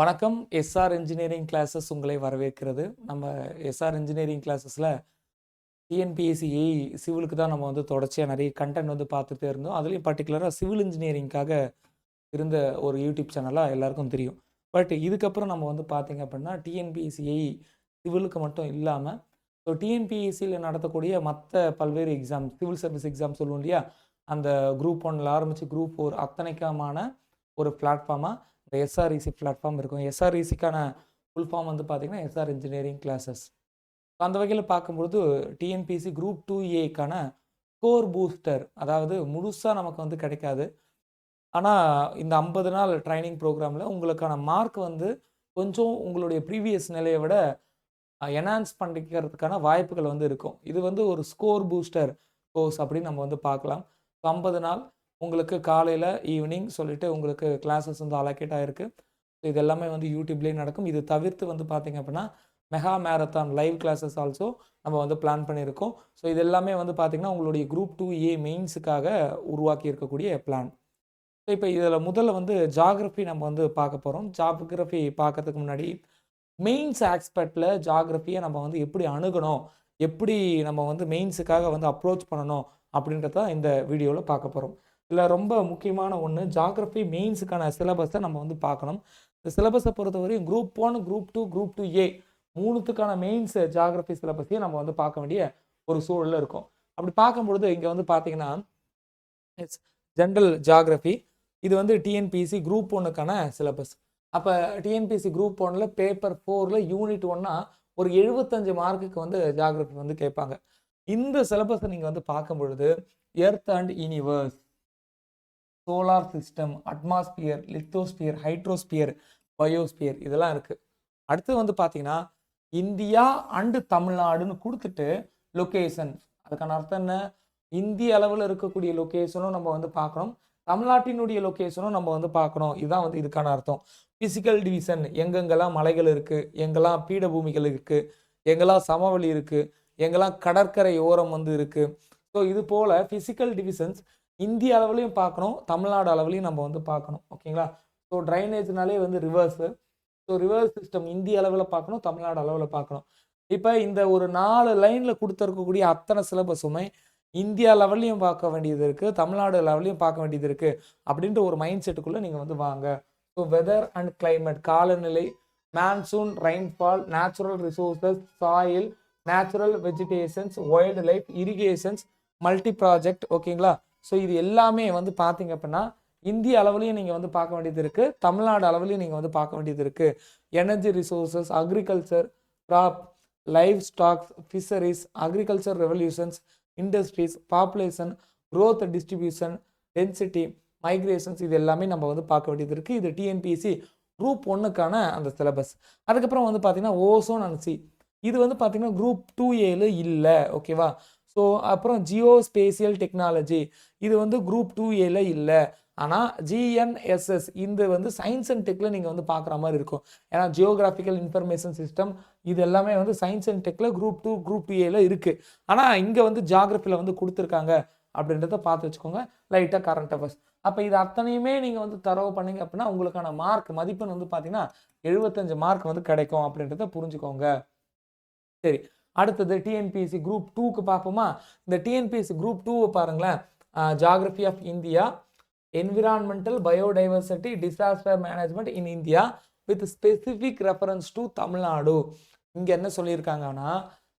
வணக்கம். SR engineering classes உங்களை வரவேற்கிறது. நம்ம எஸ்ஆர் இன்ஜினியரிங் கிளாஸஸில் டிஎன்பிஎஸ்சி ஏஇ சிவிலுக்கு தான் நம்ம வந்து தொடர்ச்சியாக நிறைய கண்டென்ட் வந்து பார்த்துட்டே இருந்தோம். அதுலேயும் பர்டிகுலராக சிவில் இன்ஜினியரிங்காக இருந்த ஒரு யூடியூப் சேனலாக எல்லாருக்கும் தெரியும். பட் இதுக்கப்புறம் நம்ம வந்து பார்த்தீங்க அப்படின்னா டிஎன்பிஎஸ்சி ஏஇ சிவிலுக்கு மட்டும் இல்லாமல் ஸோ டிஎன்பிஎஸ்சியில் நடத்தக்கூடிய மற்ற பல்வேறு எக்ஸாம் சிவில் சர்வீஸ் எக்ஸாம் சொல்லுவோம் இல்லையா? அந்த குரூப் ஒன்ல ஆரம்பித்து குரூப் ஃபோர் அத்தனைக்காமான ஒரு பிளாட்ஃபார்மாக இந்த எஸ்ஆர்இசி பிளாட்ஃபார்ம் இருக்கும். எஸ்ஆர்இசிக்கான ஃபுல் ஃபார்ம் வந்து பார்த்திங்கன்னா எஸ்ஆர் இன்ஜினியரிங் கிளாஸஸ் அந்த வகையில் பார்க்கும்பொழுது டிஎன்பிசி குரூப் டூ ஏக்கான ஸ்கோர் பூஸ்டர் அதாவது முழுசாக நமக்கு வந்து கிடைக்காது. ஆனால் இந்த ஐம்பது நாள் ட்ரைனிங் ப்ரோக்ராமில் உங்களுக்கான மார்க் வந்து கொஞ்சம் உங்களுடைய ப்ரீவியஸ் நிலையை விட என்ஹான்ஸ் பண்ணிக்கிறதுக்கான வாய்ப்புகள் வந்து இருக்கும். இது வந்து ஒரு ஸ்கோர் பூஸ்டர் கோர்ஸ் அப்படின்னு நம்ம வந்து பார்க்கலாம். ஐம்பது நாள் உங்களுக்கு காலையில் ஈவினிங் சொல்லிவிட்டு உங்களுக்கு கிளாஸஸ் வந்து அலோகேட் ஆகிருக்கு ஸோ இது எல்லாமே வந்து யூடியூப்லேயே நடக்கும். இது தவிர்த்து வந்து பார்த்தீங்க அப்படின்னா mega marathon live classes also நம்ம வந்து பிளான் பண்ணியிருக்கோம். ஸோ இது எல்லாமே வந்து பார்த்திங்கன்னா உங்களுடைய குரூப் டூ ஏ மெயின்ஸுக்காக உருவாக்கி இருக்கக்கூடிய பிளான் ஸோ இப்போ இதில் முதல்ல வந்து ஜாகிரஃபி நம்ம வந்து பார்க்க போகிறோம் ஜாகிரஃபி பார்க்கறதுக்கு முன்னாடி மெயின்ஸ் ஆக்ஸ்பெக்டில் ஜாகிரஃபியை நம்ம வந்து எப்படி அணுகணும்? எப்படி நம்ம வந்து மெயின்ஸுக்காக வந்து அப்ரோச் பண்ணணும்? அப்படின்றத இந்த வீடியோவில் பார்க்க போகிறோம் இதில் ரொம்ப முக்கியமான ஒன்று ஜாகிரஃபி மெயின்ஸுக்கான சிலபஸை நம்ம வந்து பார்க்கணும். இந்த சிலபஸை பொறுத்தவரையும் group one group two group two A மூணுத்துக்கான mains geography சிலபஸையும் நம்ம வந்து பார்க்க வேண்டிய ஒரு சூழலில் இருக்கும். அப்படி பார்க்கும்பொழுது இங்கே வந்து பார்த்தீங்கன்னா இட்ஸ் ஜென்ரல் ஜாகிரஃபி இது வந்து டிஎன்பிசி குரூப் ஒன்னுக்கான சிலபஸ் அப்போ டிஎன்பிசி குரூப் ஒன்னில் பேப்பர் ஃபோரில் யூனிட் ஒன்னா ஒரு எழுபத்தஞ்சு மார்க்குக்கு வந்து ஜாகிரஃபி வந்து கேட்பாங்க. இந்த சிலபஸை நீங்கள் வந்து பார்க்கும் பொழுது earth and universe solar system atmosphere lithosphere hydrosphere biosphere இதெல்லாம் இருக்குது அடுத்து வந்து பார்த்தீங்கன்னா இந்தியா அண்டு தமிழ்நாடுன்னு கொடுத்துட்டு லொக்கேஷன் அதுக்கான அர்த்தம் என்ன? இந்திய அளவில் இருக்கக்கூடிய லொக்கேஷனும் நம்ம வந்து பார்க்கணும் தமிழ்நாட்டினுடைய லொக்கேஷனும் நம்ம வந்து பார்க்கணும் இதுதான் வந்து இதுக்கான அர்த்தம். ஃபிசிக்கல் டிவிஷன் எங்கெங்கெல்லாம் மலைகள் இருக்குது எங்கெல்லாம் பீடபூமிகள் இருக்குது எங்கெல்லாம் சமவெளி இருக்குது எங்கெல்லாம் கடற்கரை ஓரம் வந்து இருக்குது ஸோ இது போல் ஃபிசிக்கல் டிவிஷன்ஸ் இந்திய அளவுலையும் பார்க்கணும் தமிழ்நாடு அளவுலையும் நம்ம வந்து பார்க்கணும் ஓகேங்களா? ஸோ ட்ரைனேஜ்னாலே வந்து ரிவர்ஸு ஸோ ரிவர்ஸ் சிஸ்டம் இந்திய அளவில் பார்க்கணும் தமிழ்நாடு அளவில் பார்க்கணும். இப்போ இந்த ஒரு நாலு லைனில் கொடுத்துருக்கக்கூடிய அத்தனை சிலபஸுமே இந்தியா லெவல்லையும் பார்க்க வேண்டியது இருக்குது தமிழ்நாடு லெவல்லையும் பார்க்க வேண்டியது இருக்குது அப்படின்ற ஒரு மைண்ட் செட்டுக்குள்ளே நீங்கள் வந்து வாங்க. ஸோ வெதர் அண்ட் கிளைமேட் காலநிலை monsoon rainfall natural resources soil natural vegetations wildlife irrigations multi project ஓகேங்களா? ஸோ இது எல்லாமே வந்து பார்த்தீங்க அப்படின்னா இந்திய அளவுலையும் நீங்கள் வந்து பார்க்க வேண்டியது இருக்குது தமிழ்நாடு அளவுலையும் நீங்கள் வந்து பார்க்க வேண்டியது இருக்குது energy resources agriculture crop livestocks fisheries agriculture revolutions industries population growth distribution density migrations இது எல்லாமே நம்ம வந்து பார்க்க வேண்டியது இருக்குது இது டிஎன்பிஎஸ்சி குரூப் ஒன்றுக்கான அந்த சிலபஸ் அதுக்கப்புறம் வந்து பார்த்தீங்கன்னா ஓசோன் அண்ட் சி இது வந்து பார்த்தீங்கன்னா குரூப் டூ ஏல இல்லை. ஓகேவா ஸோ அப்புறம் ஜியோ ஸ்பேசியல் டெக்னாலஜி இது வந்து குரூப் டூ ஏல இல்லை. ஆனால் ஜிஎன்எஸ்எஸ் இந்த வந்து சயின்ஸ் அண்ட் டெக்கில் நீங்கள் வந்து பார்க்குற மாதிரி இருக்கும். ஏன்னா ஜியோகிராஃபிக்கல் இன்ஃபர்மேஷன் சிஸ்டம் இது எல்லாமே வந்து சயின்ஸ் அண்ட் டெக்கில் குரூப் டூ குரூப் டூ ஏல இருக்குது ஆனால் இங்கே வந்து ஜியாகிரஃபியில் வந்து கொடுத்துருக்காங்க அப்படின்றத பார்த்து வச்சுக்கோங்க. லைட்டாக கரண்ட் அஃபேர்ஸ் அப்போ இது அத்தனையுமே நீங்கள் வந்து தரவு பண்ணீங்க அப்படின்னா உங்களுக்கான மார்க் மதிப்பெண் வந்து பார்த்தீங்கன்னா எழுபத்தஞ்சு மார்க் வந்து கிடைக்கும் அப்படின்றத புரிஞ்சுக்கோங்க. சரி. அடுத்தது டிஎன்பிஎஸ்சி குரூப் டூக்கு பார்ப்போமா? இந்த டிஎன்பிஎஸ்சி குரூப் டூவை பாருங்களேன். Geography of India environmental biodiversity disaster management in India with specific reference to Tamil Nadu இங்கே என்ன சொல்லியிருக்காங்கன்னா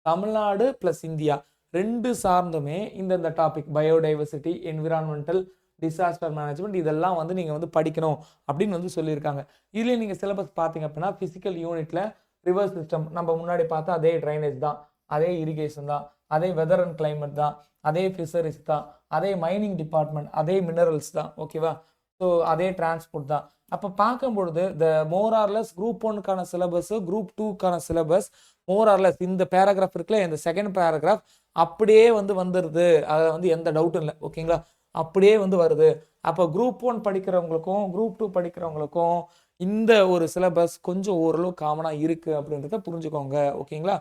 தமிழ்நாடு ப்ளஸ் இந்தியா ரெண்டு சார்ந்துமே இந்தந்த topic biodiversity environmental disaster management இதெல்லாம் வந்து நீங்கள் வந்து படிக்கணும் அப்படின்னு வந்து சொல்லியிருக்காங்க. இதுலேயே நீங்கள் சிலபஸ் பார்த்தீங்க அப்படின்னா ஃபிசிக்கல் யூனிட்டில் ரிவர்ஸ் சிஸ்டம் நம்ம முன்னாடி பார்த்தா அதே ட்ரைனேஜ் தான் அதே இரிகேஷன் தான் அதே வெதர் அண்ட் கிளைமேட் தான் அதே ஃபிஷரிஸ் தான் அதே மைனிங் டிபார்ட்மெண்ட் அதே மினரல்ஸ் தான் ஓகேவா ஸோ அதே டிரான்ஸ்போர்ட் தான். அப்போ பார்க்கும்பொழுது மோர் ஆர்லெஸ் குரூப் ஒன்னுக்கான சிலபஸ் குரூப் டூக்கான சிலபஸ் மோரார்லெஸ் இந்த பேராகிராஃப் இருக்குல்ல இந்த செகண்ட் பேராகிராஃப் அப்படியே வந்து வந்துடுது அதில் வந்து எந்த டவுட்டும் இல்லை ஓகேங்களா அப்படியே வந்து வருது. அப்போ குரூப் ஒன் படிக்கிறவங்களுக்கும் குரூப் டூ படிக்கிறவங்களுக்கும் இந்த ஒரு சிலபஸ் கொஞ்சம் ஓரளவு காமனாக இருக்குது அப்படின்றத புரிஞ்சுக்கோங்க. ஓகேங்களா?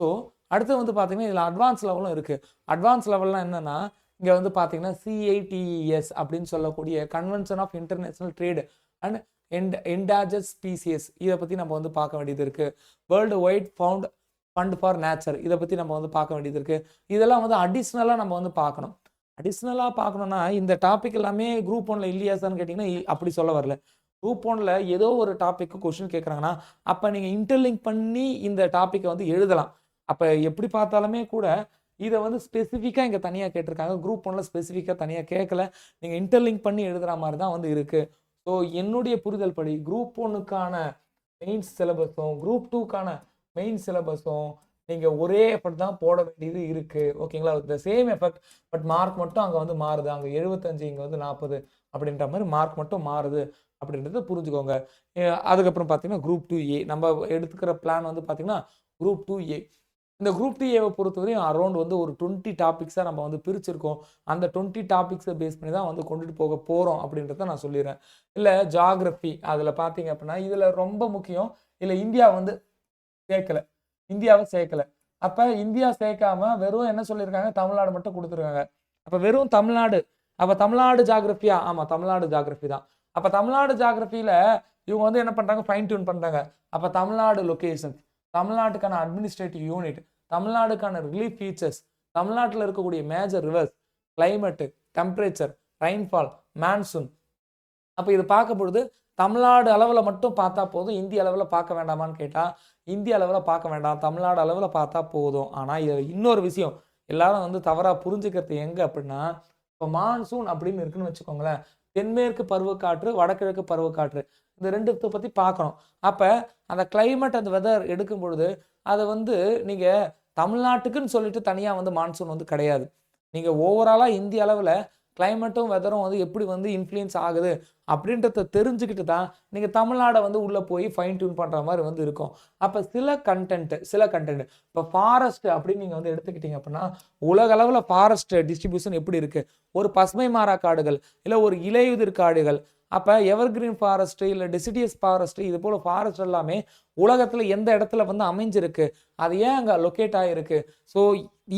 ஸோ அடுத்து வந்து பார்த்தீங்கன்னா இதில் அட்வான்ஸ் லெவலும் இருக்குது அட்வான்ஸ் லெவல்லாம் என்னென்னா இங்கே வந்து பார்த்தீங்கன்னா சிஐடிஇஎஸ் அப்படின்னு சொல்லக்கூடிய convention of international trade and end endangered species இதை பற்றி நம்ம வந்து பார்க்க வேண்டியது இருக்குது worldwide found fund for nature இதை பற்றி நம்ம வந்து பார்க்க வேண்டியது இருக்குது இதெல்லாம் வந்து அடிஷ்னலாக நம்ம வந்து பார்க்கணும் அடிஷ்னலாக பார்க்கணுன்னா இந்த டாபிக் எல்லாமே குரூப் ஒன்ல இல்லையா சார்னு கேட்டிங்கன்னா அப்படி சொல்ல வரல. குரூப் ஒன்ல ஏதோ ஒரு டாப்பிக்கு கொஷின் கேட்குறாங்கன்னா அப்போ நீங்கள் இன்டர்லிங்க் பண்ணி இந்த டாப்பிக்கை வந்து எழுதலாம். அப்போ எப்படி பார்த்தாலுமே கூட இதை வந்து ஸ்பெசிஃபிக்காக இங்கே தனியாக கேட்டிருக்காங்க. குரூப் ஒன்ல ஸ்பெசிஃபிக்காக தனியாக கேட்கல நீங்கள் இன்டர்லிங்க் பண்ணி எழுதுகிற மாதிரி தான் வந்து இருக்குது ஸோ என்னுடைய புரிதல் படி குரூப் ஒன்னுக்கான மெயின் சிலபஸும் குரூப் டூக்கான மெயின் சிலபஸும் நீங்கள் ஒரே எஃபர்ட் தான் போட வேண்டியது இருக்குது ஓகேங்களா the same effect but mark மட்டும் அங்கே வந்து மாறுது. அங்கே எழுபத்தஞ்சு இங்கே வந்து நாற்பது அப்படின்ற மாதிரி மார்க் மட்டும் மாறுது அப்படின்றத புரிஞ்சுக்கோங்க. அதுக்கப்புறம் பார்த்தீங்கன்னா குரூப் டூ ஏ நம்ம எடுத்துக்கிற பிளான் வந்து பார்த்தீங்கன்னா குரூப் டூ ஏ இந்த குரூப் டூ ஏவை பொறுத்தவரையும் அரௌண்ட் வந்து ஒரு டுவெண்ட்டி டாபிக்ஸாக நம்ம வந்து பிரிச்சிருக்கோம். அந்த டுவெண்ட்டி டாபிக்ஸை பேஸ் பண்ணி தான் வந்து கொண்டுட்டு போக போகிறோம் அப்படின்றத நான் சொல்லிடுறேன். இல்லை ஜாகிரஃபி அதில் பார்த்தீங்க அப்படின்னா இதில் ரொம்ப முக்கியம். இல்லை இந்தியா வந்து கேட்கல இந்தியாவை சேர்க்கல. அப்போ இந்தியா சேர்க்காம வெறும் என்ன சொல்லியிருக்காங்க? தமிழ்நாடு மட்டும் கொடுத்துருக்காங்க. அப்போ வெறும் தமிழ்நாடு. அப்போ தமிழ்நாடு ஜாகிரஃபியா ஆமாம் தமிழ்நாடு ஜாகிரஃபி தான். அப்போ தமிழ்நாடு ஜாகிரஃபியில் இவங்க வந்து என்ன பண்ணுறாங்க ஃபைன் டியூன் பண்ணுறாங்க அப்போ தமிழ்நாடு லொகேஷன் தமிழ்நாட்டுக்கான அட்மினிஸ்ட்ரேட்டிவ் யூனிட் தமிழ்நாடுக்கான ரிலீஃப் ஃபீச்சர்ஸ் தமிழ்நாட்டில் இருக்கக்கூடிய major rivers climate temperature rainfall monsoon அப்போ இது பார்க்க பொழுது தமிழ்நாடு அளவில் மட்டும் பார்த்தா போதும். இந்திய அளவில் பார்க்க வேண்டாமான்னு கேட்டால் இந்திய அளவில் பார்க்க வேண்டாம். தமிழ்நாடு அளவில் பார்த்தா போதும். ஆனால் இது இன்னொரு விஷயம். எல்லாரும் வந்து தவறாக புரிஞ்சுக்கிறது எங்கே அப்படின்னா இப்போ மான்சூன் அப்படின்னு இருக்குன்னு வச்சுக்கோங்களேன். தென்மேற்கு பருவக்காற்று வடகிழக்கு பருவக்காற்று. இந்த ரெண்டுத்தை பற்றி பார்க்கணும். அப்போ அந்த கிளைமேட் அந்த வெதர் எடுக்கும் பொழுது அதை வந்து நீங்கள் தமிழ்நாட்டுக்குன்னு சொல்லிட்டு தனியாக வந்து மான்சூன் வந்து கிடையாது. நீங்கள் ஓவராலாக இந்திய அளவில் கிளைமேட்டும் வெதரும் வந்து எப்படி வந்து இன்ஃப்ளூயன்ஸ் ஆகுது அப்படின்றத தெரிஞ்சுக்கிட்டு தான் நீங்கள் தமிழ்நாடை வந்து உள்ளே போய் ஃபைன் டியூன் பண்ணுற மாதிரி வந்து இருக்கும். அப்போ சில கண்டென்ட் சில கண்டென்ட் இப்போ ஃபாரஸ்ட் அப்படின்னு நீங்கள் வந்து எடுத்துக்கிட்டீங்க அப்படின்னா உலக அளவில் ஃபாரஸ்ட் டிஸ்ட்ரிபியூஷன் எப்படி இருக்குது ஒரு பசுமை மாறா காடுகள் இல்லை ஒரு இலையுதிர் காடுகள் அப்போ எவர்கிரீன் ஃபாரஸ்ட்டு இல்லை டெசிடியஸ் ஃபாரஸ்ட்டு இது போல் ஃபாரஸ்ட் எல்லாமே உலகத்தில் எந்த இடத்துல வந்து அமைஞ்சிருக்கு? அது ஏன் அங்கே லொக்கேட் ஆகிருக்கு ஸோ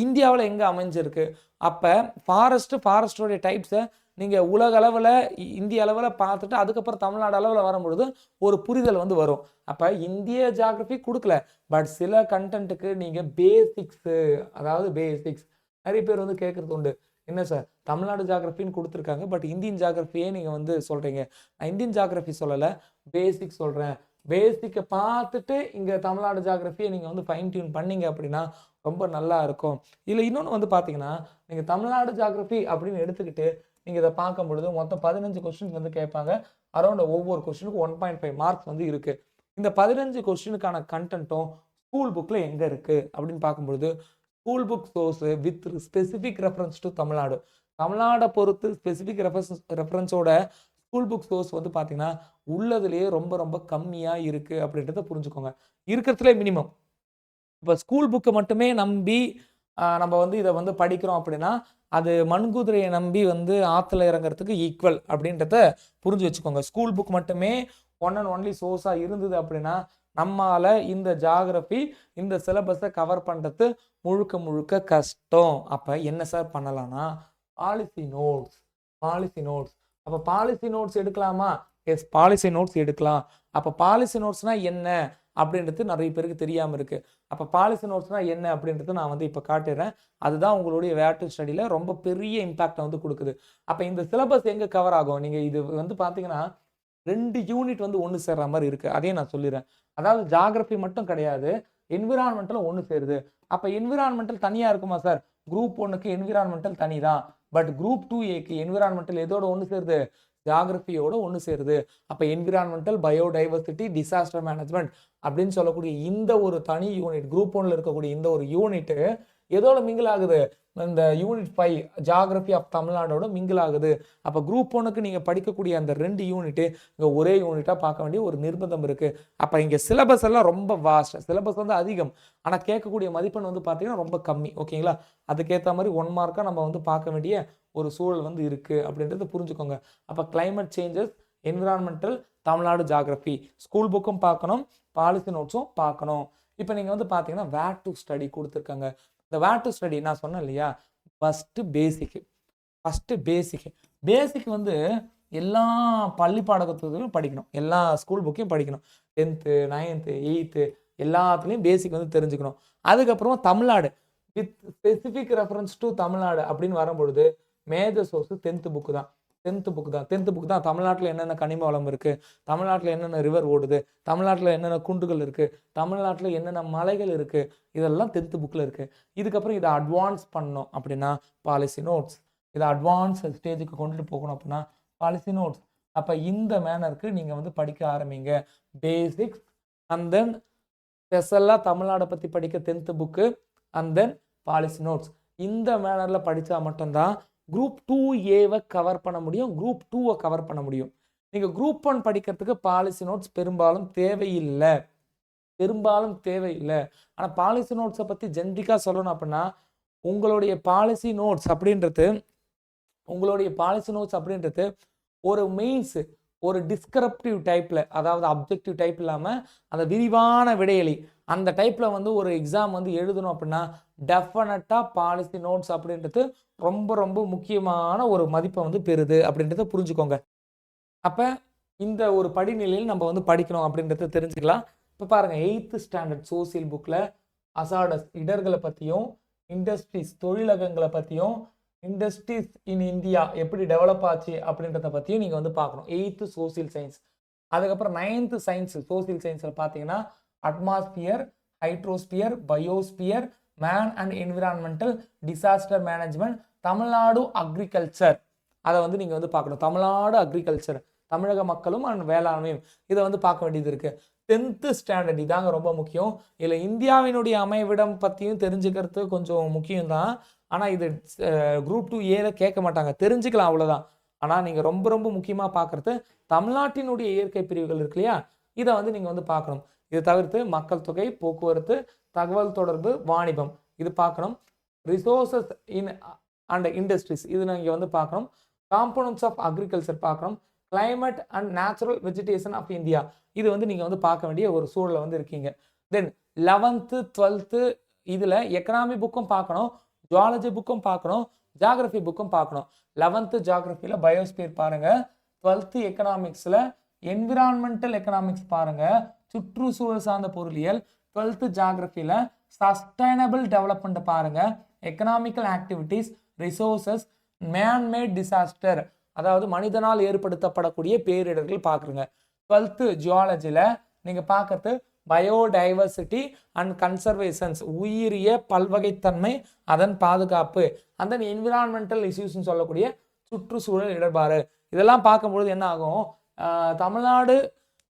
இந்தியாவில் எங்கே அமைஞ்சிருக்கு? அப்போ ஃபாரஸ்ட்டு ஃபாரஸ்டோடைய டைப்ஸை நீங்கள் உலக அளவில் இந்திய அளவில் பார்த்துட்டு அதுக்கப்புறம் தமிழ்நாடு அளவில் வரும்பொழுது ஒரு புரிதல் வந்து வரும். அப்போ இந்திய ஜாகிரபி கொடுக்கல. பட் சில கண்டென்ட்டுக்கு நீங்கள் பேசிக்ஸு அதாவது பேசிக்ஸ் நிறைய பேர் வந்து கேட்குறது உண்டு. என்ன சார் தமிழ்நாடு ஜாகிரபின்னு கொடுத்துருக்காங்க. பட் இந்தியன் ஜாகிரபியே நீங்கள் வந்து சொல்கிறீங்க நான் இந்தியன் ஜாகிரபி சொல்லலை. பேசிக் சொல்கிறேன் பேசிக்கை பார்த்துட்டு இங்கே தமிழ்நாடு ஜாகிரபியை நீங்கள் வந்து ஃபைன் டியூன் பண்ணீங்க அப்படின்னா ரொம்ப நல்லா இருக்கும். இதில் இன்னொன்று வந்து பார்த்தீங்கன்னா நீங்கள் தமிழ்நாடு ஜாகிரபி அப்படின்னு எடுத்துக்கிட்டு நீங்கள் இதை பார்க்கும் பொழுது மொத்தம் பதினஞ்சு கொஸ்டின் வந்து கேட்பாங்க. அரௌண்ட் ஒவ்வொரு கொஸ்டினுக்கும் ஒன் பாயிண்ட் ஃபைவ் மார்க்ஸ் வந்து இருக்குது இந்த பதினஞ்சு கொஸ்டினுக்கான கண்டென்ட்டும் ஸ்கூல் புக்கில் எங்கே இருக்குது அப்படின்னு பார்க்கும்பொழுது school book source with specific reference to Tamil Nadu தமிழ்நாடை பொறுத்து ஸ்பெசிஃபிக் ரெஃபரன்ஸ் ரெஃபரன்ஸோட ஸ்கூல் புக் சோர்ஸ் வந்து பார்த்தீங்கன்னா உள்ளதுலேயே ரொம்ப ரொம்ப கம்மியாக இருக்குது அப்படின்றத புரிஞ்சுக்கோங்க. இருக்கிறதுலே மினிமம் இப்போ ஸ்கூல் புக்கை மட்டுமே நம்பி நம்ம வந்து இதை வந்து படிக்கிறோம் அப்படின்னா அது மண்குதிரையை நம்பி வந்து ஆற்றுல இறங்குறதுக்கு ஈக்குவல் அப்படின்றத புரிஞ்சு வச்சுக்கோங்க. ஸ்கூல் புக் மட்டுமே ஒன் அண்ட் ஒன்லி சோர்ஸாக இருந்தது அப்படின்னா நம்மால இந்த ஜாகிரபி இந்த சிலபஸை கவர் பண்ணுறது முழுக்க முழுக்க கஷ்டம். அப்போ என்ன சார் பண்ணலாம்னா பாலிசி நோட்ஸ் பாலிசி நோட்ஸ் அப்போ பாலிசி நோட்ஸ் எடுக்கலாமா? எஸ் பாலிசி நோட்ஸ் எடுக்கலாம். அப்போ பாலிசி நோட்ஸ்னால் என்ன? அப்படின்றது நிறைய பேருக்கு தெரியாமல் இருக்குது அப்போ பாலிசி நோட்ஸ்னால் என்ன? அப்படின்றது நான் வந்து இப்போ காட்டுறேன் அதுதான் உங்களுடைய வேட்டு ஸ்டடியில் ரொம்ப பெரிய இம்பாக்டை வந்து கொடுக்குது. அப்போ இந்த சிலபஸ் எங்கே கவர் ஆகும்? நீங்கள் இது வந்து பார்த்தீங்கன்னா ரெண்டு யூனிட் வந்து ஒன்று சேர்ற மாதிரி இருக்கு. அதையும் நான் சொல்லிடுறேன். அதாவது ஜாகிரபி மட்டும் கிடையாது. என்விரான்மெண்டல் ஒன்று சேருது. அப்போ என்விரான்மெண்டல் தனியாக இருக்குமா சார் குரூப் ஒன்றுக்கு என்விரான்மெண்டல் தனி தான் பட் குரூப் டூ ஏக்கு என்விரான்மெண்டல் எதோட ஒன்று சேருது? ஜாகிரபியோட ஒன்று சேருது. அப்போ என்விரான்மெண்டல் பயோடைவர்சிட்டி டிசாஸ்டர் மேனேஜ்மெண்ட் அப்படின்னு சொல்லக்கூடிய இந்த ஒரு தனி யூனிட் குரூப் ஒன்றில் இருக்கக்கூடிய இந்த ஒரு யூனிட்டு எதோட மிங்கிள் ஆகுது இந்த யூனிட் ஃபைவ் ஜாகிரபி ஆஃப் தமிழ்நாடோட மிங்கிள் ஆகுது அப்போ குரூப் ஒன்னுக்கு நீங்கள் படிக்கக்கூடிய அந்த ரெண்டு யூனிட்டு இங்கே ஒரே யூனிட்டாக பார்க்க வேண்டிய ஒரு நிர்பந்தம் இருக்குது அப்போ இங்கே சிலபஸ் எல்லாம் ரொம்ப வாஸ்ட் சிலபஸ் வந்து அதிகம். ஆனால் கேட்கக்கூடிய மதிப்பெண் வந்து பார்த்தீங்கன்னா ரொம்ப கம்மி. ஓகேங்களா? அதுக்கேற்ற மாதிரி ஒன் மார்க்காக நம்ம வந்து பார்க்க வேண்டிய ஒரு சூழல் வந்து இருக்குது அப்படின்றத புரிஞ்சுக்கோங்க. அப்போ climate changes environmental Tamil Nadu geography school புக்கும் பார்க்கணும் பாலிசி நோட்ஸும் பார்க்கணும். இப்போ நீங்கள் வந்து பார்த்தீங்கன்னா வேர் டு ஸ்டடி கொடுத்துருக்காங்க. இந்த வேர் டு ஸ்டடி நான் சொன்னேன் இல்லையா? ஃபஸ்ட்டு பேசிக்கு ஃபஸ்ட்டு பேசிக்கு பேசிக் வந்து எல்லா பள்ளி பாடத்திலும் படிக்கணும். எல்லா ஸ்கூல் புக்கையும் படிக்கணும். டென்த்து நைன்த்து எயித்து எல்லாத்துலேயும் பேசிக் வந்து தெரிஞ்சுக்கணும். அதுக்கப்புறம் Tamil Nadu. With specific reference to Tamil Nadu அப்படின்னு வரும்பொழுது மேஜர் சோர்ஸ் டென்த்து புக்கு தான். டென்த்து புக் தான். டென்த்து புக் தான். தமிழ்நாட்டில் என்னென்ன கனிம வளம் இருக்குது தமிழ்நாட்டில் என்னென்ன ரிவர் ஓடுது? தமிழ்நாட்டில் என்னென்ன குண்டுகள் இருக்குது தமிழ்நாட்டில் என்னென்ன மலைகள் இருக்குது இதெல்லாம் டென்த்து புக்கில் இருக்குது இதுக்கப்புறம் இதை அட்வான்ஸ் பண்ணணும் அப்படின்னா பாலிசி நோட்ஸ் இதை அட்வான்ஸ் ஸ்டேஜுக்கு கொண்டுட்டு போகணும் அப்படின்னா பாலிசி நோட்ஸ் அப்போ இந்த மேனருக்கு நீங்கள் வந்து படிக்க ஆரம்பிங்க. பேசிக்ஸ் அண்ட் தென் ஸ்பெஷலாக தமிழ்நாடை பற்றி படிக்க tenth book and then policy notes இந்த மேனரில் படித்தா மட்டும்தான் குரூப் டூ ஏவை கவர் பண்ண முடியும் குரூப் டூவை கவர் பண்ண முடியும். நீங்கள் குரூப் ஒன் படிக்கிறதுக்கு பாலிசி நோட்ஸ் பெரும்பாலும் தேவையில்லை. பெரும்பாலும் தேவையில்லை. ஆனால் பாலிசி நோட்ஸை பற்றி ஜென்ரிக்காக சொல்லணும் அப்படின்னா உங்களுடைய பாலிசி நோட்ஸ் அப்படின்றது உங்களுடைய பாலிசி நோட்ஸ் அப்படின்றது ஒரு மெயின்ஸு ஒரு டிஸ்கிரப்டிவ் டைப்பில் அதாவது அப்ஜெக்டிவ் டைப் இல்லாமல் அந்த விரிவான விடையளி அந்த டைப்பில் வந்து ஒரு எக்ஸாம் வந்து எழுதணும் அப்படின்னா டெஃபினட்டாக பாலிசி நோட்ஸ் அப்படின்றது ரொம்ப ரொம்ப முக்கியமான ஒரு மதிப்பை வந்து பெறுது அப்படின்றத புரிஞ்சுக்கோங்க. அப்போ இந்த ஒரு படிநிலையில் நம்ம வந்து படிக்கணும் அப்படின்றத தெரிஞ்சுக்கலாம். இப்போ பாருங்கள் எயித்து ஸ்டாண்டர்ட் சோசியல் புக்கில் அசாடஸ் இடர்களை பற்றியும் இண்டஸ்ட்ரீஸ் தொழிலகங்களை பற்றியும் இண்டஸ்ட்ரீஸ் இன் இந்தியா எப்படி டெவலப் ஆச்சு அப்படின்றத பற்றியும் நீங்கள் வந்து பார்க்கணும். எயித்து சோசியல் சயின்ஸ் அதுக்கப்புறம் நைன்த்து சயின்ஸ் சோசியல் சயின்ஸில் பார்த்தீங்கன்னா atmosphere hydrosphere biosphere man and environmental disaster management Tamil Nadu agriculture அதை வந்து நீங்கள் வந்து பார்க்கணும். தமிழ்நாடு அக்ரிகல்ச்சர் தமிழக மக்களும் அண்ட் வேளாண்மையும். இதை வந்து பார்க்க வேண்டியது இருக்குது டென்த்து ஸ்டாண்டர்ட் இதாங்க ரொம்ப முக்கியம். இல்லை இந்தியாவினுடைய அமைவிடம் பற்றியும் தெரிஞ்சுக்கிறது கொஞ்சம் முக்கியம்தான். ஆனால் இது குரூப் டூ ஏல கேட்க மாட்டாங்க. தெரிஞ்சுக்கலாம் அவ்வளோதான் ஆனால் நீங்கள் ரொம்ப ரொம்ப முக்கியமாக பார்க்குறது தமிழ்நாட்டினுடைய இயற்கை பிரிவுகள் இருக்கு இல்லையா? இதை வந்து நீங்கள் வந்து பார்க்கணும். இதை தவிர்த்து மக்கள் தொகை போக்குவரத்து தகவல் தொடர்பு வாணிபம். இது பார்க்கணும். ரிசோர்சஸ் இன் அண்ட் இண்டஸ்ட்ரீஸ் இது இங்கே வந்து பார்க்கணும் காம்போனன்ட்ஸ் ஆஃப் அக்ரிகல்ச்சர் பார்க்கணும் climate and natural vegetation of India இது வந்து நீங்கள் வந்து பார்க்க வேண்டிய ஒரு சூழலில் வந்து இருக்கீங்க. தென் லெவன்த்து டுவெல்த்து இதில் எக்கனாமி புக்கும் பார்க்கணும். ஜுவாலஜி புக்கும் பார்க்கணும். ஜாகிரஃபி புக்கும் பார்க்கணும். லெவன்த்து ஜாகிரஃபியில் பயோஸ்பியர் பாருங்கள் டுவெல்த்து எக்கனாமிக்ஸில் என்விரான்மெண்டல் எக்கனாமிக்ஸ் பாருங்கள் சுற்றுச்சூழல் சார்ந்த பொருளியல். டுவெல்த்து ஜாகிரஃபியில் சஸ்டைனபிள் டெவலப்மெண்ட்டை பாருங்கள் economical activities resources manmade disaster அதாவது மனிதனால் ஏற்படுத்தப்படக்கூடிய பேரிடர்கள் பார்க்குறங்க. டுவெல்த்து ஜியாலஜியில் நீங்கள் பார்க்கறது பயோடைவர்சிட்டி அண்ட் கன்சர்வேஷன்ஸ் உயிரிய பல்வகைத்தன்மை அதன் பாதுகாப்பு. அந்த என்விரான்மெண்டல் இஷ்யூஸ்ன்னு சொல்லக்கூடிய சுற்றுச்சூழல் இடர்பாடு. இதெல்லாம் பார்க்கும்பொழுது என்ன ஆகும்? தமிழ்நாடு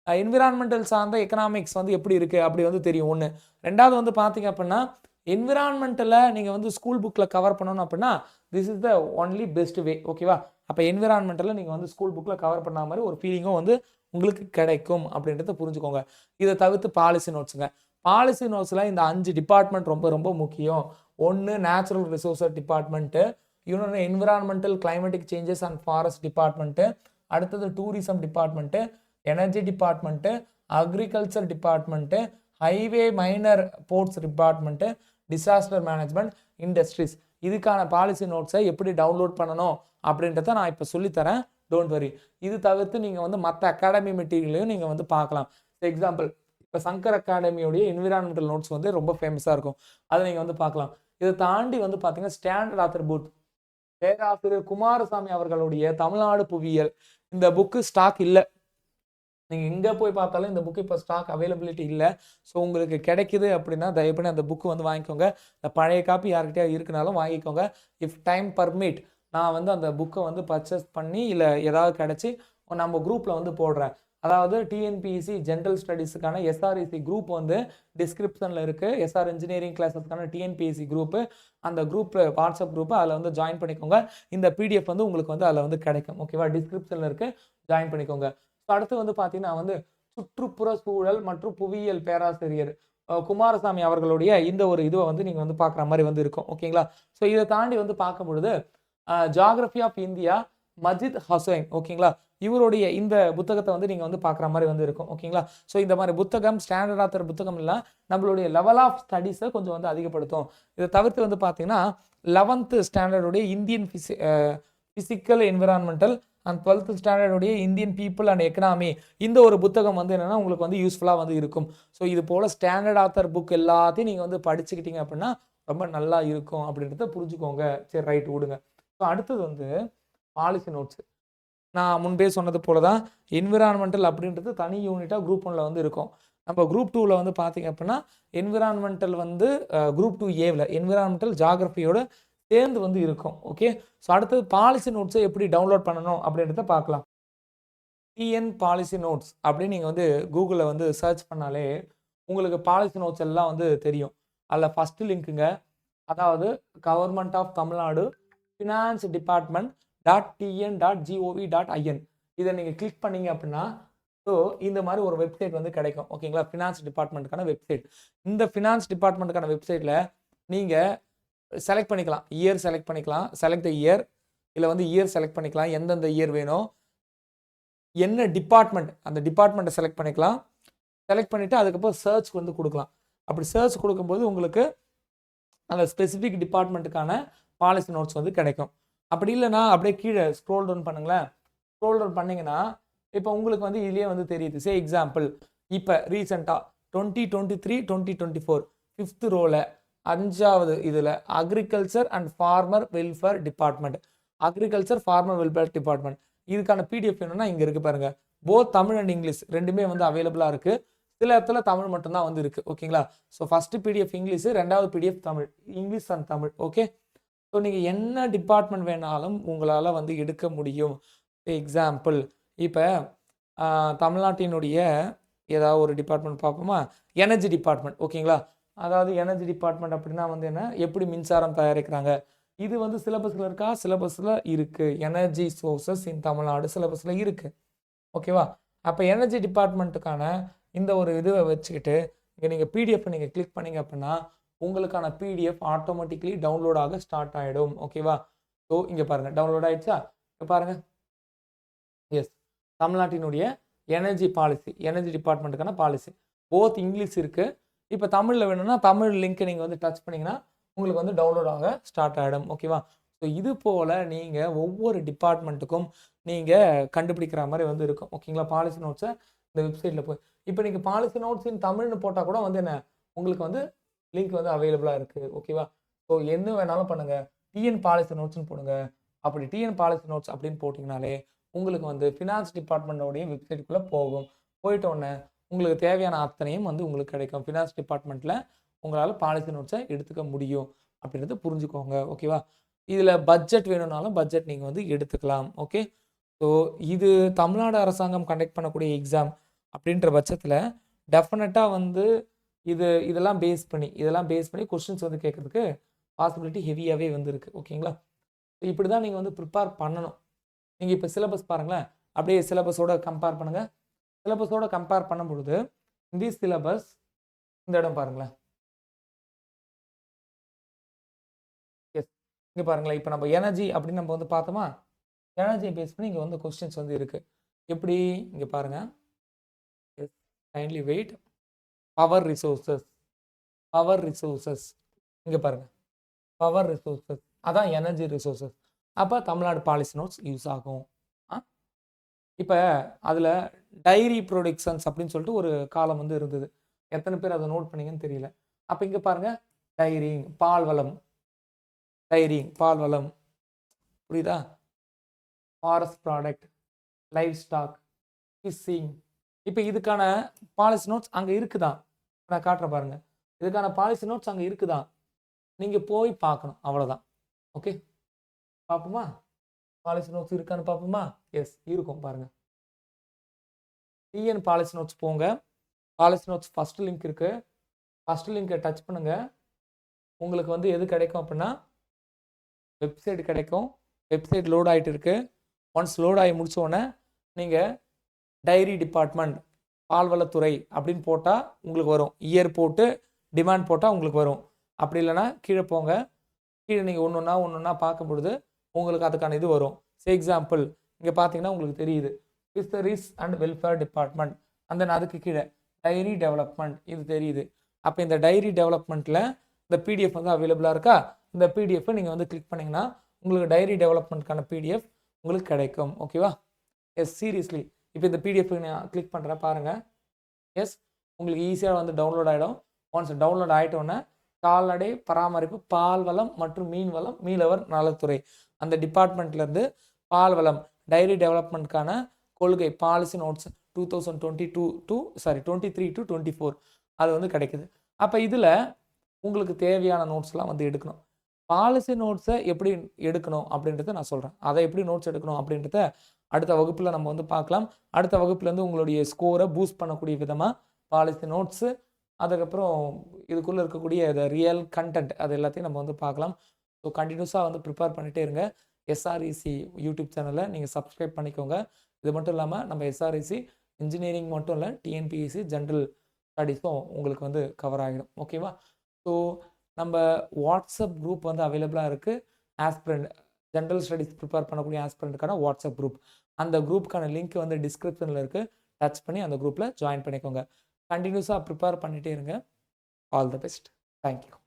என்விரான்மெண்டல் சார்ந்த எக்கனாமிக்ஸ் வந்து எப்படி இருக்குது அப்படி வந்து தெரியும். ஒன்று ரெண்டாவது வந்து பார்த்தீங்க அப்படின்னா என்விரான்மெண்ட்டில் நீங்கள் வந்து ஸ்கூல் புக்கில் கவர் பண்ணணும் அப்படின்னா this is the only best way? ஓகேவா அப்போ என்விரான்மெண்ட்டில் நீங்கள் வந்து ஸ்கூல் புக்கில் கவர் பண்ண மாதிரி ஒரு ஃபீலிங்கும் வந்து உங்களுக்கு கிடைக்கும் அப்படின்றத புரிஞ்சுக்கோங்க. இதை தவிர்த்து பாலிசி நோட்ஸுங்க பாலிசி நோட்ஸில் இந்த அஞ்சு டிபார்ட்மெண்ட் ரொம்ப ரொம்ப முக்கியம். ஒன்று நேச்சுரல் ரிசோர்ஸஸ் டிபார்ட்மெண்ட்டு இன்னொன்று environmental climatic changes and forest department அடுத்தது tourism department energy department agriculture department highway minor ports department disaster management industries இதுக்கான பாலிசி நோட்ஸை எப்படி டவுன்லோட் பண்ணணும் அப்படின்றத நான் இப்போ சொல்லித்தரேன். டோன்ட் வரி இது தவிர்த்து நீங்கள் வந்து மற்ற அகாடமி மெட்டீரியலையும் நீங்கள் வந்து பார்க்கலாம். எக்ஸாம்பிள் இப்போ சங்கர் அகாடமியோடைய என்விரான்மெண்டல் நோட்ஸ் வந்து ரொம்ப ஃபேமஸாக இருக்கும். அதை நீங்கள் வந்து பார்க்கலாம். இதை தாண்டி வந்து பார்த்தீங்கன்னா ஸ்டாண்டர்ட் ஆத்தர் புக் பேராசிரியர் குமாரசாமி அவர்களுடைய தமிழ்நாடு புவியியல். இந்த புக்கு ஸ்டாக் இல்லை. நீங்கள் எங்கே போய் பார்த்தாலும் இந்த புக்கு இப்போ ஸ்டாக் அவைலபிலிட்டி இல்லை. ஸோ உங்களுக்கு கிடைக்குது அப்படின்னா தயவு பண்ணி அந்த புக்கு வந்து வாங்கிக்கோங்க. இந்த பழைய காப்பி யார்கிட்டயா இருக்குனாலும் வாங்கிக்கோங்க. இஃப் டைம் பர்மிட் நான் வந்து அந்த புக்கை வந்து பர்ச்சேஸ் பண்ணி இல்லை ஏதாவது கிடச்சி நம்ம குரூப்பில் வந்து போடுறேன். அதாவது டிஎன்பிஎஸ்சி ஜென்ரல் ஸ்டடீஸுக்கான எஸ்ஆர்இசி குரூப் வந்து டிஸ்கிரிப்ஷனில் இருக்குது எஸ்ஆர் இன்ஜினியரிங் கிளாஸஸ்க்கான டிஎன்பிஎஸ்சி குரூப்பு அந்த குரூப்பில் வாட்ஸ்அப் குரூப்பு அதில் வந்து ஜாயின் பண்ணிக்கோங்க. இந்த பிடிஎஃப் வந்து உங்களுக்கு வந்து அதில் வந்து கிடைக்கும். ஓகேவா டிஸ்கிரிப்ஷனில் இருக்குது ஜாயின் பண்ணிக்கோங்க. அடுத்து வந்து பார்த்தீங்கன்னா வந்து சுற்றுப்புற சூழல் மற்றும் புவியியல் பேராசிரியர் குமாரசாமி அவர்களுடைய இந்த ஒரு இதுவை வந்து நீங்கள் வந்து பார்க்குற மாதிரி வந்து இருக்கும். ஓகேங்களா ஸோ இதை தாண்டி வந்து பார்க்கும் பொழுது geography of India Majid Hussain ஓகேங்களா இவருடைய இந்த புத்தகத்தை வந்து நீங்கள் வந்து பார்க்குற மாதிரி வந்து இருக்கும். ஓகேங்களா ஸோ இந்த மாதிரி புத்தகம் ஸ்டாண்டர்ட் ஆத்தர் புத்தகம் எல்லாம் நம்மளுடைய லெவல் ஆஃப் ஸ்டடீஸை கொஞ்சம் வந்து அதிகப்படுத்தும். இதை தவிர்த்து வந்து பார்த்தீங்கன்னா eleventh ஸ்டாண்டர்டுடைய Indian physi physical environmental and twelfth ஸ்டாண்டர்டுடைய Indian people and economy இந்த ஒரு புத்தகம் வந்து என்னென்னா உங்களுக்கு வந்து யூஸ்ஃபுல்லாக வந்து இருக்கும். ஸோ இது போல் ஸ்டாண்டர்ட் ஆத்தர் புக் எல்லாத்தையும் நீங்கள் வந்து படிச்சுக்கிட்டீங்க அப்படின்னா ரொம்ப நல்லா இருக்கும் அப்படின்றத புரிஞ்சுக்கோங்க. சரி ரைட் விடுங்க. ஸோ அடுத்தது வந்து பாலிசி நோட்ஸ் நான் முன்பே சொன்னது போல தான் என்விரான்மெண்டல் அப்படின்றது தனி யூனிட்டாக குரூப் ஒன்ல வந்து இருக்கும். நம்ம குரூப் டூவில் வந்து பார்த்தீங்க அப்படின்னா என்விரான்மெண்டல் வந்து குரூப் டூ ஏவில் என்விரான்மெண்டல் ஜாகிரஃபியோட சேர்ந்து வந்து இருக்கும் ஓகே ஸோ அடுத்தது பாலிசி நோட்ஸை எப்படி டவுன்லோட் பண்ணணும் அப்படின்றத பார்க்கலாம். டிஎன் பாலிசி நோட்ஸ் அப்படின்னு நீங்கள் வந்து கூகுளில் வந்து சர்ச் பண்ணாலே உங்களுக்கு பாலிசி நோட்ஸ் எல்லாம் வந்து தெரியும். அதில் ஃபஸ்ட்டு லிங்க்குங்க அதாவது government of Tamil Nadu finance department dot TN dot GOV dot IN இதை நீங்கள் கிளிக் பண்ணீங்க அப்படின்னா ஸோ இந்த மாதிரி ஒரு வெப்சைட் வந்து கிடைக்கும் ஓகேங்களா ஃபினான்ஸ் டிபார்ட்மெண்ட்டுக்கான வெப்சைட் இந்த ஃபினான்ஸ் டிபார்ட்மெண்ட்டுக்கான வெப்சைட்டில் நீங்கள் செலக்ட் பண்ணிக்கலாம். இயர் செலக்ட் பண்ணிக்கலாம். செலக்ட் த இயர் இல்லை வந்து இயர் செலக்ட் பண்ணிக்கலாம். எந்தெந்த இயர் வேணும்? என்ன டிபார்ட்மெண்ட் அந்த டிபார்ட்மெண்ட்டை செலக்ட் பண்ணிக்கலாம். செலக்ட் பண்ணிவிட்டு அதுக்கப்புறம் சர்ச் வந்து கொடுக்கலாம். அப்படி சர்ச் கொடுக்கும்போது உங்களுக்கு அந்த ஸ்பெசிஃபிக் டிபார்ட்மெண்ட்டுக்கான பாலிசி நோட்ஸ் வந்து கிடைக்கும். அப்படி இல்லைனா அப்படியே கீழே ஸ்க்ரோல் டவுன் பண்ணுங்களேன். ஸ்க்ரோல் டவுன் பண்ணிங்கன்னா இப்போ உங்களுக்கு வந்து இதுலேயே வந்து தெரியுது. சே எக்ஸாம்பிள் இப்போ ரீசெண்டாக twenty twenty three twenty twenty four fifth ரோவில் அஞ்சாவது இதில் agriculture and farmer welfare department agriculture farmer welfare department இதுக்கான பிடிஎஃப் என்னன்னா இங்கே இருக்குது பாருங்கள் போத் தமிழ் அண்ட் இங்கிலீஷ் ரெண்டுமே வந்து அவைலபிளாக இருக்குது சில இடத்துல தமிழ் மட்டும்தான் வந்து இருக்குது ஓகேங்களா ஸோ ஃபஸ்ட்டு பிடிஎஃப் இங்கிலீஷு ரெண்டாவது PDF Tamil. English and Tamil. Okay so நீங்கள் என்ன டிபார்ட்மெண்ட் வேணாலும் உங்களால் வந்து எடுக்க முடியும். எக்ஸாம்பிள் இப்போ தமிழ்நாட்டினுடைய ஏதாவது ஒரு டிபார்ட்மெண்ட் பார்ப்போமா? எனர்ஜி டிபார்ட்மெண்ட் ஓகேங்களா அதாவது எனர்ஜி டிபார்ட்மெண்ட் அப்படின்னா வந்து என்ன? எப்படி மின்சாரம் தயாரிக்கிறாங்க? இது வந்து சிலபஸில் இருக்கா? சிலபஸில் இருக்குது எனர்ஜி சோர்சஸ் இன் தமிழ்நாடு சிலபஸில் இருக்குது ஓகேவா அப்போ எனர்ஜி டிபார்ட்மெண்ட்டுக்கான இந்த ஒரு இதுவை வச்சுக்கிட்டு இங்கே நீங்கள் பிடிஎஃப் நீங்கள் கிளிக் பண்ணீங்க அப்படின்னா உங்களுக்கான பிடிஎஃப் ஆட்டோமேட்டிக்லி டவுன்லோட் ஆக ஸ்டார்ட் ஆகிடும் ஓகேவா ஸோ இங்கே பாருங்கள் டவுன்லோட் ஆகிடுச்சா இப்போ பாருங்கள் எஸ் தமிழ்நாட்டினுடைய எனர்ஜி பாலிசி எனர்ஜி டிபார்ட்மெண்ட்டுக்கான பாலிசி போத் இங்கிலீஷ் இருக்குது இப்போ தமிழில் வேணும்னா தமிழ் லிங்க்கை நீங்கள் வந்து டச் பண்ணிங்கன்னா உங்களுக்கு வந்து டவுன்லோட் ஆக ஸ்டார்ட் ஆகிடும் ஓகேவா ஸோ இது போல் நீங்கள் ஒவ்வொரு டிபார்ட்மெண்ட்டுக்கும் நீங்கள் கண்டுபிடிக்கிற மாதிரி வந்து இருக்கும். ஓகேங்களா பாலிசி நோட்ஸை இந்த வெப்சைட்டில் போய். இப்போ நீங்கள் பாலிசி நோட்ஸின் தமிழ்னு போட்டால் கூட வந்து என்ன? உங்களுக்கு வந்து லிங்க் வந்து அவைலபிளாக இருக்குது ஓகேவா ஸோ என்ன வேணாலும் பண்ணுங்கள் டிஎன் பாலிசி நோட்ஸ்னு போடுங்க. அப்படி டிஎன் பாலிசி நோட்ஸ் அப்படின்னு போட்டிங்கனாலே உங்களுக்கு வந்து ஃபினான்ஸ் டிபார்ட்மெண்ட்டோடைய வெப்சைட்டுக்குள்ளே போகும். போயிட்ட உடனே உங்களுக்கு தேவையான அத்தனையும் வந்து உங்களுக்கு கிடைக்கும். ஃபினான்ஸ் டிபார்ட்மெண்ட்டில் உங்களால் பாலிசி நோட்ஸை எடுத்துக்க முடியும் அப்படின்றத புரிஞ்சுக்கோங்க. ஓகேவா இதில் பட்ஜெட் வேணும்னாலும் பட்ஜெட் நீங்கள் வந்து எடுத்துக்கலாம். ஓகே ஸோ இது தமிழ்நாடு அரசாங்கம் கண்டக்ட் பண்ணக்கூடிய எக்ஸாம் அப்படின்ற பட்சத்தில் டெஃபினட்டாக வந்து இது இதெல்லாம் பேஸ் பண்ணி இதெல்லாம் பேஸ் பண்ணி கொஷின்ஸ் வந்து கேட்குறதுக்கு பாசிபிலிட்டி ஹெவியாகவே வந்து இருக்குது ஓகேங்களா இப்படி தான் நீங்கள் வந்து ப்ரிப்பேர் பண்ணணும். நீங்கள் இப்போ சிலபஸ் பாருங்களேன். அப்படியே சிலபஸோட கம்பேர் பண்ணுங்கள் சிலபஸோட கம்பேர் பண்ணும் பொழுது இந்த சிலபஸ் இந்த இடம் பாருங்களேன். எஸ் இங்கே பாருங்களேன். இப்போ நம்ம எனர்ஜி அப்படின்னு நம்ம வந்து பார்த்தோமா? எனர்ஜியை பேஸ் பண்ணி இங்கே வந்து கொஸ்டின்ஸ் வந்து இருக்குது எப்படி? இங்கே பாருங்கள் yes kindly wait power resources power resources இங்கே பாருங்கள் பவர் ரிசோர்ஸஸ் அதான் எனர்ஜி ரிசோர்சஸ் அப்போ தமிழ்நாடு பாலிசி நோட்ஸ் யூஸ் ஆகும். இப்போ அதில் டைரி ப்ரொடக்ஷன்ஸ் அப்படின்னு சொல்லிட்டு ஒரு காலம் வந்து இருந்தது. எத்தனை பேர் அதை நோட் பண்ணீங்கன்னு தெரியல. அப்போ இங்கே பாருங்கள் டைரிங் பால் வளம் டைரிங் பால் வளம் புரியுதா? Forest product life stock fishing இப்போ இதுக்கான பாலிசி நோட்ஸ் அங்கே இருக்குதா? நான் காட்டுறேன் பாருங்க. இதுக்கான பாலிசி நோட்ஸ் அங்கே இருக்குதா? நீங்கள் போய் பார்க்கணும். அவ்வளோதான் ஓகே பார்ப்போமா? பாலிசி நோட்ஸ் இருக்கான்னு பார்ப்போமா? எஸ் இருக்கும் பாருங்கள் டிஎன் பாலிசி நோட்ஸ் போங்க. பாலிசி நோட்ஸ் ஃபஸ்ட்டு லிங்க் இருக்குது ஃபஸ்ட்டு லிங்கை டச் பண்ணுங்கள் உங்களுக்கு வந்து எது கிடைக்கும் அப்படின்னா வெப்சைட் கிடைக்கும். வெப்சைட் லோட் ஆகிட்டு இருக்குது ஒன்ஸ் லோட் ஆகி முடிச்ச உடனே நீங்கள் டைரி டிபார்ட்மெண்ட் பால்வளத்துறை அப்படின்னு போட்டால் உங்களுக்கு வரும். இயர் போட்டு டிமாண்ட் போட்டால் உங்களுக்கு வரும். அப்படி இல்லைன்னா கீழே போங்க. கீழே நீங்கள் ஒன்று ஒன்றா ஒன்று ஒன்றா பார்க்கும் பொழுது உங்களுக்கு அதுக்கான இது வரும். சே எக்ஸாம்பிள் இங்கே பார்த்தீங்கன்னா உங்களுக்கு தெரியுது. ஃபிஷரிஸ் அண்ட் வெல்ஃபேர் டிபார்ட்மெண்ட் அந்த அதுக்கு கீழே டைரி டெவலப்மெண்ட் இது தெரியுது. அப்போ இந்த டைரி டெவலப்மெண்ட்டில் இந்த பிடிஎஃப் வந்து அவைலபிளாக இருக்கா? இந்த பிடிஎஃப்பை நீங்கள் வந்து கிளிக் பண்ணிங்கன்னா உங்களுக்கு டைரி டெவலப்மெண்ட்க்கான பிடிஎஃப் உங்களுக்கு கிடைக்கும். ஓகேவா எஸ் சீரியஸ்லி இப்போ இந்த பிடிஎஃப் நான் கிளிக் பண்ணுறேன் பாருங்கள் எஸ் உங்களுக்கு ஈஸியாக வந்து டவுன்லோட் ஆகிடும் ஒன்ஸ் டவுன்லோட் ஆகிட்டோன்னே கால்நடை பராமரிப்பு பால் வளம் மற்றும் மீன் வளம் மீனவர் நலத்துறை. அந்த டிபார்ட்மெண்ட்லேருந்து பால் வளம் டைரி டெவலப்மெண்ட்க்கான கொள்கை policy notes two thousand twenty two two sorry twenty three to twenty four அது வந்து கிடைக்குது. அப்போ இதில் உங்களுக்கு தேவையான நோட்ஸ்லாம் வந்து எடுக்கணும். பாலிசி நோட்ஸை எப்படி எடுக்கணும் அப்படின்றத நான் சொல்கிறேன் அதை எப்படி நோட்ஸ் எடுக்கணும் அப்படின்றத அடுத்த வகுப்பில் நம்ம வந்து பார்க்கலாம். அடுத்த வகுப்புலேருந்து உங்களுடைய ஸ்கோரை பூஸ்ட் பண்ணக்கூடிய விதமாக பாலிசி நோட்ஸு அதுக்கப்புறம் இதுக்குள்ளே இருக்கக்கூடிய இந்த ரியல் கண்டென்ட் அது எல்லாத்தையும் நம்ம வந்து பார்க்கலாம். ஸோ கண்டினியூஸாக வந்து ப்ரிப்பேர் பண்ணிகிட்டே இருங்க. எஸ்ஆர்இசி யூடியூப் சேனலை நீங்கள் சப்ஸ்கிரைப் பண்ணிக்கோங்க. இது மட்டும் இல்லாமல் நம்ம எஸ்ஆர்இசி இன்ஜினியரிங் மட்டும் இல்லை டிஎன்பிஎஸ்சி ஜென்ரல் ஸ்டடீஸும் உங்களுக்கு வந்து கவர் ஆகிடும் ஓகேவா ஸோ நம்ம வாட்ஸ்அப் குரூப் வந்து அவைலபிளாக இருக்குது ஆஸ்பிரண்ட் ஜென்ரல் ஸ்டடீஸ் ப்ரிப்பேர் பண்ணக்கூடிய ஆஸ்பிரண்ட்டுக்கான வாட்ஸ்அப் குரூப் அந்த குரூப்புக்கான லிங்க் வந்து டிஸ்கிரிப்ஷனில் இருக்குது டச் பண்ணி அந்த குரூப்பில் ஜாயின் பண்ணிக்கோங்க. கண்டினியூஸாக ப்ரிப்பேர் பண்ணிகிட்டே இருங்க. All the best thank you